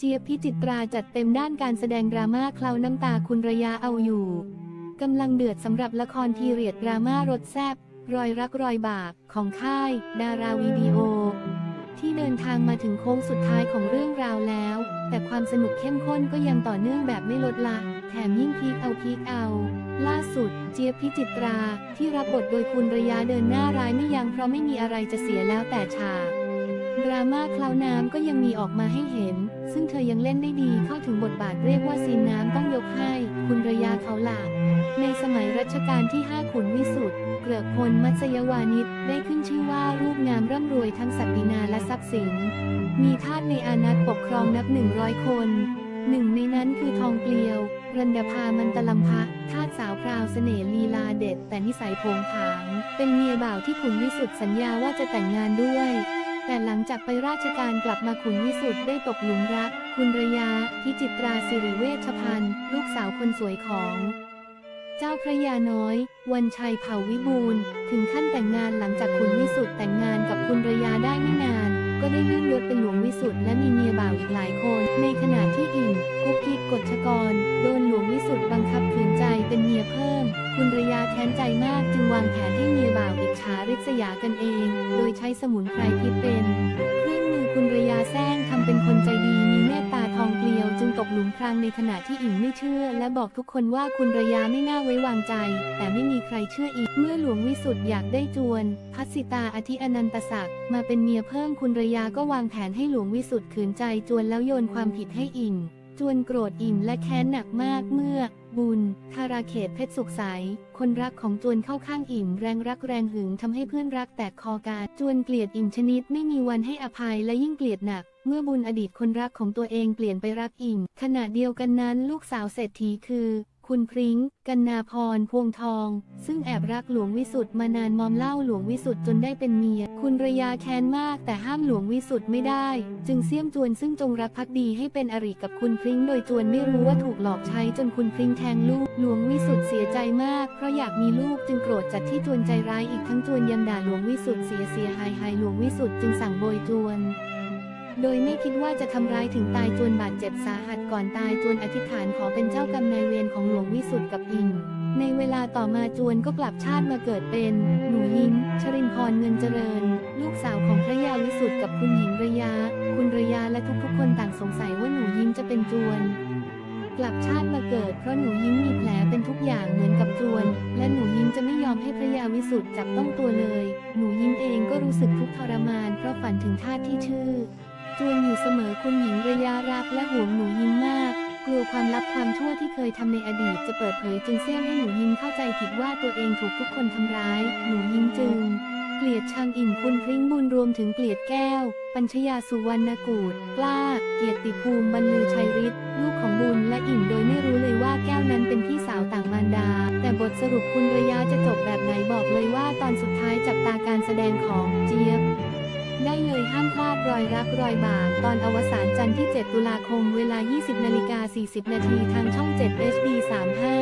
เจี๊ยบพิจิตราจัดเต็มด้านการแสดงดราม่าเคลาน้ำตาคุณระยะเอาอยู่ กำลังเดือดสำหรับละครพีเรียดดราม่ารสแซบรอยรักรอยบาปของค่าย ดาราวิดีโอ ที่เดินทางมาถึงโค้งสุดท้ายของเรื่องราวแล้ว แต่ความสนุกเข้มข้นก็ยังต่อเนื่องแบบไม่ลดละ แถมยิ่งพีคเอาพีคเอา ล่าสุด เจี๊ยบพิจิตราที่รับบทโดยคุณระยะเดินหน้าร้ายไม่ยั้งเพราะไม่มีอะไรจะเสียแล้วแต่ฉาก ราม่าคลาวน้ำก็ยังมีออกมาให้เห็น ซึ่งเธอยังเล่นได้ดีเข้าถึงบทบาทเรียกว่าซีนน้ำต้องยกให้ คุณระยาเขาหลากในสมัยรัชกาลที่ 5 ขุนวิสุทธ์เกลือกพลมัตยวานิชได้ขึ้นชื่อว่ารูปงามร่ำรวยทั้งศักดินาและทรัพย์สิน มีทาสในอานัตปกครองนับ 100 คนหนึ่งในนั้นคือทองเกลียวรันดาภามันตลัมพะทาสสาวพราวเสน่ห์ลีลาเด็ด แต่นิสัยโผงผาง เป็นเมียบ่าวที่ขุนวิสุทธ์สัญญาว่าจะแต่งงานด้วย แต่หลังจากไปราชการกลับมาขุนวิสุทธ์ได้ตกหลุมรัก คุณระยาพิจิตราสิริเวชพันธ์ลูกสาวคนสวยของเจ้าพระยาน้อย วันชัยเผ่าวิบูลถึงขั้นแต่งงานหลังจากขุนวิสุทธ์แต่งงานกับคุณระยาได้ไม่นาน ก็ได้เลื่อนยศเป็นหลวงวิสุทธ์และมีเมียบ่าวอีกหลายคน ในขณะที่อิ่มกุ๊กกิ๊กกฎชกร โดนหลวงวิสุทธ์บังคับขืนใจเป็นเมียเพิ่ม คุณระย แค้นใจมากจึงวางแผนให้เมียบ่าวอิจฉาริษยากันเอง โดยใช้สมุนไพรพิษเป็นเครื่องมือคุณระยาแซงทำเป็นคนใจดีมีเมตตาทองเกลียวจึงตกหลุมพรางในขณะที่อิ่มไม่เชื่อ และบอกทุกคนว่าคุณระยาไม่น่าไว้วางใจ แต่ไม่มีใครเชื่ออีก เมื่อหลวงวิสุทธ์อยากได้จวน พัสสิตาอธิอนันตศักดิ์มาเป็นเมียเพิ่มคุณระยาก็วางแผนให้หลวงวิสุทธ์ขืนใจจวนแล้วโยนความผิดให้อิ่ม จวนโกรธอิ่มและแค้นหนักมากเมื่อ บุญธาราเขตเพชรสุขใส คนรักของจวนเข้าข้างอิ่มแรงรักแรงหึงทำให้เพื่อนรักแตกคอกาจวนเกลียดอิ่มชนิดไม่มีวันให้อภัยและยิ่งเกลียดหนัก เมื่อบุญอดีตคนรักของตัวเองเปลี่ยนไปรักอิ่มขณะเดียวกันนั้นลูกสาวเศรษฐีคือ คุณพริ้ง กันนาพร พวงทอง ซึ่งแอบรักหลวงวิสุทธ์มานานมอมเล่าหลวงวิสุทธ์จนได้เป็นเมีย คุณระยาแค้นมากแต่ห้ามหลวงวิสุทธ์ไม่ได้ จึงเสี่ยมจวนซึ่งจงรักภักดีให้เป็นอริกับคุณพริ้ง โดยจวนไม่รู้ว่าถูกหลอกใช้จนคุณพริ้งแทงลูก หลวงวิสุทธ์เสียใจมาก เพราะอยากมีลูกจึงโกรธจัดที่จวนใจร้ายอีกทั้งจวนยังด่าหลวงวิสุทธ์เสียเสียหายหายหลวงวิสุทธ์จึงสั่งโบยจวน โดยไม่คิดว่าจะทำร้ายถึงตายจวนบาดเจ็บสาหัสก่อนตายจวนอธิษฐานขอเป็นเจ้ากรรมนายเวรของหลวงวิสุทธ์กับอิง ในเวลาต่อมาจวนก็กลับชาติมาเกิดเป็น หนูยิ้มชรินพรเงินเจริญ ลูกสาวของพระยาวิสุทธ์กับคุณหญิงระยะคุณระยะและทุกๆคนต่างสงสัยว่าหนูยิ้มจะเป็นจวนกลับชาติมาเกิดเพราะหนูยิ้มมีแผลเป็นทุกอย่างเหมือนกับจวน และหนูยิ้มจะไม่ยอมให้พระยาวิสุทธ์จับต้องตัวเลย หนูยิ้มเองก็รู้สึกทุกข์ทรมานเพราะฝันถึงทาสที่ชื่อ จวนอยู่เสมอคุณหญิงระยะรักและห่วงหนูยิ้มมาก กลัวความลับความชั่วที่เคยทำในอดีตจะเปิดเผยจึงเสี่ยมให้หนูยิ้มเข้าใจผิดว่าตัวเองถูกทุกคนทำร้าย หนูยิ้มจึง เกลียดชังอิ่มคุณพริ้งบุญรวมถึงเกลียดแก้ว ปัญชยาสุวรรณกูดกล้า เกียรติภูมิบรรลือชัยฤทธิ์ลูกของบุญและอิ่มโดยไม่รู้เลยว่าแก้วนั้นเป็นพี่สาวต่างมารดา แต่บทสรุปคุณระยะจะจบแบบไหนบอกเลยว่าตอนสุดท้ายจับตาการแสดงของเจี๊ยบ ได้เลยห้ามพลาดรอยรักรอยบาปตอนอวสานจันทร์ที่ 7 ตุลาคมเวลา 20นาฬิกา40 นาทีทางช่อง 7 HD 35